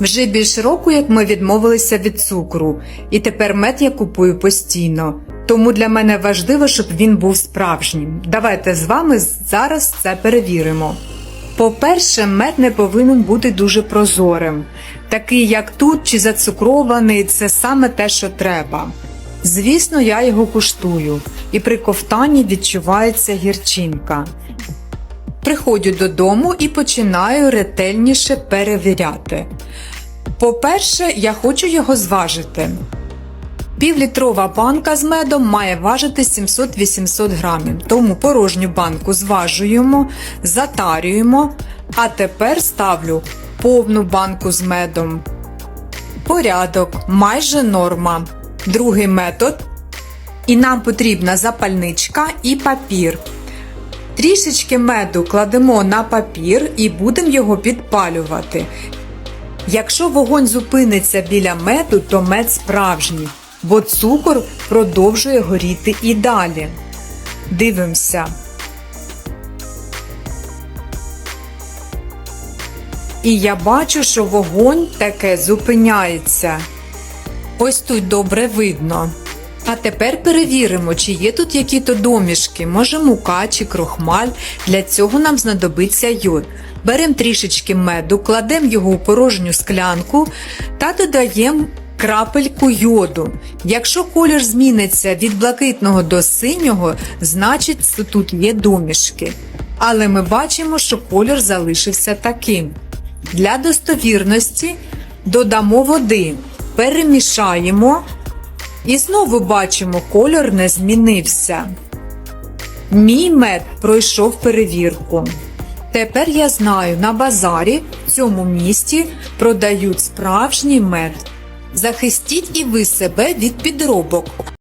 Вже більш року, як ми відмовилися від цукру, і тепер мед я купую постійно. Тому для мене важливо, щоб він був справжнім. Давайте з вами зараз це перевіримо. По-перше, мед не повинен бути дуже прозорим. Такий, як тут, чи зацукрований, це саме те, що треба. Звісно, я його куштую, і при ковтанні відчувається гірчинка. Приходжу додому і починаю ретельніше перевіряти. По-перше, я хочу його зважити. Півлітрова банка з медом має важити 700-800 грамів, тому порожню банку зважуємо, затарюємо, а тепер ставлю повну банку з медом. Порядок, майже норма. Другий метод. І нам потрібна запальничка і папір. Трішечки меду кладемо на папір і будемо його підпалювати. Якщо вогонь зупиниться біля меду, то мед справжній, бо цукор продовжує горіти і далі. Дивимося. І я бачу, що вогонь таке зупиняється. Ось тут добре видно. А тепер перевіримо, чи є тут які-то домішки, може мука чи крохмаль. Для цього нам знадобиться йод. Беремо трішечки меду, кладемо його у порожню склянку та додаємо крапельку йоду. Якщо колір зміниться від блакитного до синього, значить тут є домішки. Але ми бачимо, що колір залишився таким. Для достовірності додамо води, перемішаємо. І знову бачимо, кольор не змінився. Мій мед пройшов перевірку. Тепер я знаю, на базарі в цьому місті продають справжній мед. Захистіть і ви себе від підробок.